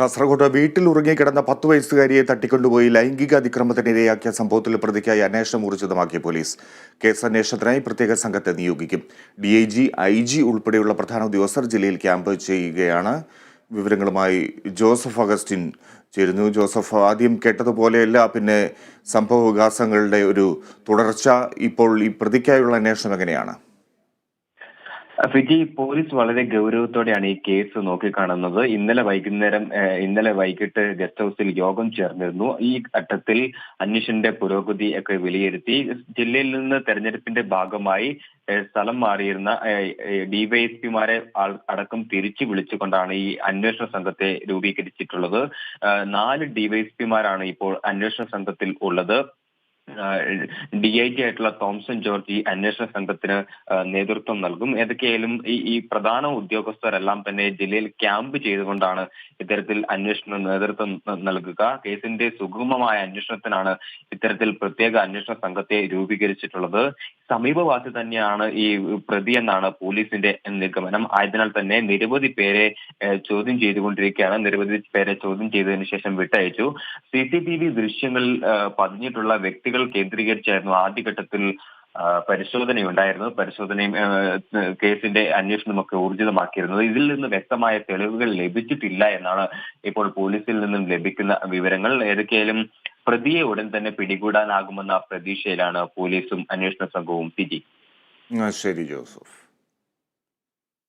കാസർഗോഡ് വീട്ടിൽ ഉറങ്ങിക്കിടന്ന പത്ത് വയസ്സുകാരിയെ തട്ടിക്കൊണ്ടുപോയി ലൈംഗിക അതിക്രമത്തിനിരയാക്കിയ സംഭവത്തിൽ പ്രതിക്കായി അന്വേഷണം ഊർജിതമാക്കിയ പോലീസ്. കേസ് അന്വേഷണത്തിനായി പ്രത്യേക സംഘത്തെ നിയോഗിക്കും. D I G I G ഉൾപ്പെടെയുള്ള പ്രധാന ഉദ്യോഗസ്ഥർ ജില്ലയിൽ ക്യാമ്പ് ചെയ്യുകയാണ്. വിവരങ്ങളുമായി ജോസഫ് അഗസ്റ്റിൻ ചേരുന്നു. ജോസഫ് ആദ്യം കേട്ടതുപോലെയല്ല പിന്നെ സംഭവ വികാസങ്ങളുടെ ഒരു തുടർച്ച. ഇപ്പോൾ ഈ പ്രതിക്കായുള്ള അന്വേഷണം എങ്ങനെയാണ്? ഫിജി പോലീസ് വളരെ ഗൗരവത്തോടെയാണ് ഈ കേസ് നോക്കിക്കാണുന്നത്. ഇന്നലെ വൈകുന്നേരം ഇന്നലെ വൈകിട്ട് ഗസ്റ്റ് ഹൌസിൽ യോഗം ചേർന്നിരുന്നു. ഈ ഘട്ടത്തിൽ അന്വേഷണന്റെ പുരോഗതി ഒക്കെ വിലയിരുത്തി. ജില്ലയിൽ നിന്ന് തെരഞ്ഞെടുപ്പിന്റെ ഭാഗമായി സ്ഥലം മാറിയിരുന്ന ഡിവൈഎസ്പിമാരെ അടക്കം തിരിച്ചു വിളിച്ചുകൊണ്ടാണ് ഈ അന്വേഷണ സംഘത്തെ രൂപീകരിച്ചിട്ടുള്ളത്. നാല് ഡിവൈഎസ്പിമാരാണ് ഇപ്പോൾ അന്വേഷണ സംഘത്തിൽ ഉള്ളത്. ഡി ഐ ജി ആയിട്ടുള്ള തോംസൺ ജോർജ് ഈ അന്വേഷണ സംഘത്തിന് നേതൃത്വം നൽകും. ഏതൊക്കെയായാലും ഈ ഈ പ്രധാന ഉദ്യോഗസ്ഥരെല്ലാം തന്നെ ജില്ലയിൽ ക്യാമ്പ് ചെയ്തുകൊണ്ടാണ് ഇത്തരത്തിൽ അന്വേഷണ നേതൃത്വം നൽകുക. കേസിന്റെ സുഗമമായ അന്വേഷണത്തിനാണ് ഇത്തരത്തിൽ പ്രത്യേക അന്വേഷണ സംഘത്തെ രൂപീകരിച്ചിട്ടുള്ളത്. സമീപവാസി തന്നെയാണ് ഈ പ്രതി എന്നാണ് പോലീസിന്റെ നിഗമനം. ആയതിനാൽ തന്നെ നിരവധി പേരെ ചോദ്യം ചെയ്തുകൊണ്ടിരിക്കുകയാണ്. നിരവധി പേരെ ചോദ്യം ചെയ്തതിനു ശേഷം വിട്ടയച്ചു. സി സി ടി വി ദൃശ്യങ്ങളിൽ പതിഞ്ഞിട്ടുള്ള വ്യക്തികൾ കേന്ദ്രീകരിച്ചായിരുന്നു ആദ്യഘട്ടത്തിൽ പരിശോധനയുണ്ടായിരുന്നു പരിശോധനയും കേസിന്റെ അന്വേഷണമൊക്കെ ഊർജിതമാക്കിയിരുന്നത്. ഇതിൽ നിന്ന് വ്യക്തമായ തെളിവുകൾ ലഭിച്ചിട്ടില്ല എന്നാണ് ഇപ്പോൾ പോലീസിൽ നിന്നും ലഭിക്കുന്ന വിവരങ്ങൾ. ഏതൊക്കെയായാലും പ്രതിയെ ഉടൻ തന്നെ പിടികൂടാനാകുമെന്ന പ്രതീക്ഷയിലാണ് പോലീസും അന്വേഷണ സംഘവും പിടി ശരി ജോസഫ്.